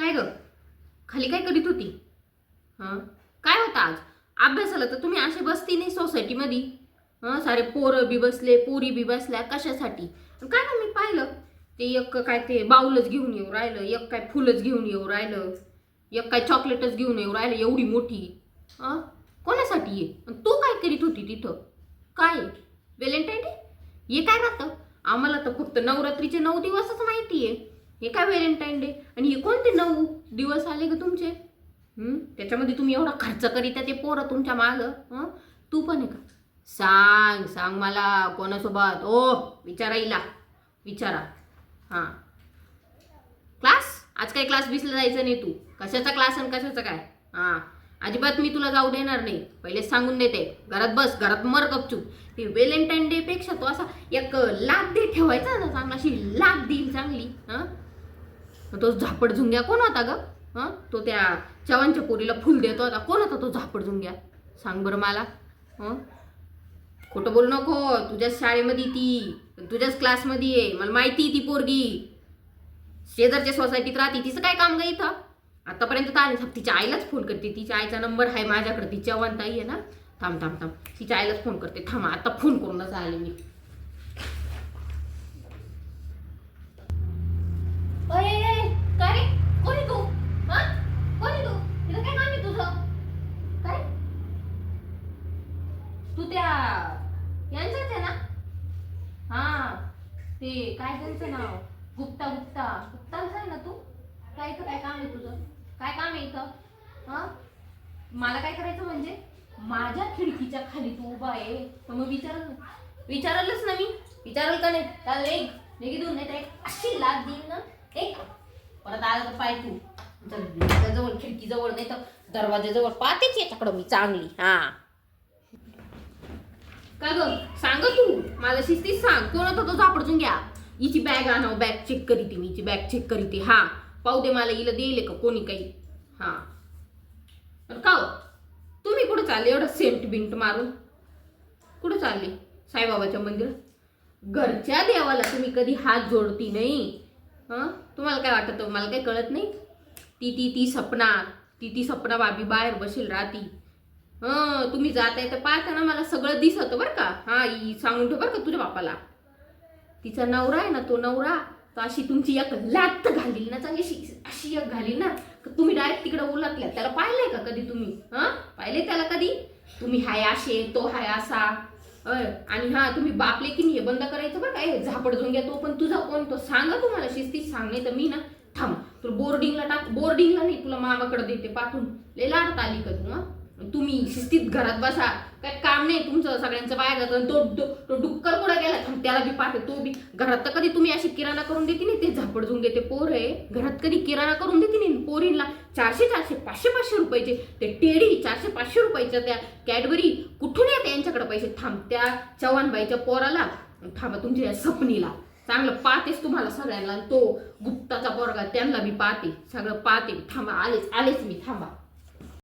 काय ग? खाली काय करीत होती? हां? काय होतं आज? अभ्यासाला तर तुम्ही असे बसती नाही सोसायटीमध्ये हां? सारे पोरं बी बसले पोरी बी बसल्या कशासाठी? काय ना मी पाहिलं? ते एक काय ते बाऊलच घेऊन येऊ राहिलं एक काय फुलंच घेऊन येऊ राहिलं एक काय चॉकलेटच घेऊन येऊ राहिलं एवढी मोठी. हां? कोणासाठी आहे आणि तू काय करीत होती तिथं? काय व्हॅलेंटाईन डे? हे काय राहतं? आम्हाला तर फक्त नवरात्रीचे नऊ दिवसच माहिती आहे हे काय व्हॅलेंटाईन डे? आणि हे कोणते नऊ दिवस आले ग तुमचे? त्याच्यामध्ये तुम्ही एवढा खर्च करीता ते पोरं तुमच्या मागं तू पण आहे का? सांग सांग मला कोणासोबत. ओ विचारा इला विचारा. हां. क्लास? आज काही क्लास बिसला जायचं नाही तू? कशाचा क्लास आणि कशाचा काय? हां. अजिबात मी तुला जाऊ देणार नाही. पहिले सांगून देते. घरात बस घरात मर गपचूप. ते व्हॅलेंटाईन डे पेक्षा तो असा एक लाख दे ठेवायचा ना चांगला अशी लाख देईल चांगली हां? तो झापड झुंग्या कोण होता ग? हां? तो त्या चव्हाणच्या पोरीला फुल देतो होता. कोण होता तो झापड झुंग्या? सांग बरं मला. हं? खोटं बोलू नको. तुझ्याच शाळेमध्ये ती. तुझ्याच क्लासमध्ये आहे मला माहिती ती पोरगी. शेजारच्या सोसायटीत राहते. तिचं काय काम ग इथं? आतापर्यंत तर तिच्या आईलाच फोन करते. तिच्या आईचा नंबर आहे माझ्याकडे. ती चव्हाणताई आहे ना? थांब थांब थांब. तिच्या आईलाच फोन करते. थांब आता फोन करूनच आले मी अय, अय, अय, काय रे कोण आहे तू हा कोण आहे तू इथं काय काम आहे तुझं काय तू त्या यांच्याच आहे ना? हा. ते काय त्यांचं नाव? गुप्ता गुप्ता. गुप्ताच आहे ना तू? काय इथं काय काम आहे तुझं? काय काम आहे इथं? हा? मला काय करायचं म्हणजे माझ्या खिडकीच्या खाली तू उभा आहे. तर मग विचारल विचारलंच ना मी. विचारल का नाही? त्याला एक निघून नाही तर एक अशी लाद देईन ना. एक. परत आलं तर पाय तू. जवळ खिडकीजवळ नाही तर दरवाजाजवळ पाहतेच याच्याकडं मी चांगली. हा. का ग? सांग तू. मला शिस्ती सांग. कोण होता तो झापडून घ्या. हिची बॅग आणाव बॅग चेक करीते मी हिची बॅग चेक करीते. हा. पाहू दे मला हिला देईल का कोणी काही. हा. पण का हो? तुम्ही कुठं चालले एवढं सेंट बिंट मारून? कुठं चालले? साईबाबाच्या मंदिरात? घरच्या देवाला तुम्ही कधी हात जोडती नाही. हं तुम्हाला काय वाटतं? मला काही कळत नाही? ती ती ती सपना. ती ती सपना बाबी बाहेर बसेल राहती. हं तुम्ही आहे तर पाहताना मला सगळं दिसतं बरं का. हा सांगून ठेव बरं का तुझ्या बापाला. तिचा नवरा आहे ना तो नवरा तर अशी तुमची एक लात घालील ना चांगली अशी एक घालील ना तुम्ही डायरेक्ट तिकडे उलटल्या त्याला पाहिलंय का कधी तुम्ही? हा? पाहिले त्याला कधी? तुम्ही हाय असे तो हाय असा. आणि हा तुम्ही बापले की नाही हे बंद करायचं बरं काय झापड घ्या तो पण तुझा कोण? तो सांगा तुम्हाला शिस्तीत सांगणे तर मी ना थांब. तुला बोर्डिंगला टाक बोर्डिंगला नाही तुला मामाकडे देते पाठवून. लय लाडत आली का तू हा? तुम्ही शिस्तीत घरात बसा. काय काम नाही तुमचं सगळ्यांचं बाहेर जातं. आणि तो तो- तो डुक्कर कुठं गेला? त्याला बी पाठव तो बी. घरात तर कधी तुम्ही अशी किराणा करून देते नाही? ते झापडजून घेते पोर आहे घरात कधी किराणा करून देते नाही? पोरींना चारशे चारशे पाचशे पाचशे रुपयाचे. ते टेडी चारशे पाचशे रुपयाच्या त्या कॅडबरी कुठून येते यांच्याकडे पैसे? थांब त्या चव्हाणबाईच्या पोराला थांबा तुमच्या या सपनीला. चांगलं पाहतेच तुम्हाला सगळ्यांना. तो गुप्ताचा पोरगा त्यांना मी पाहते. सगळं पाहते. थांबा आलेच आलेच मी थांबा.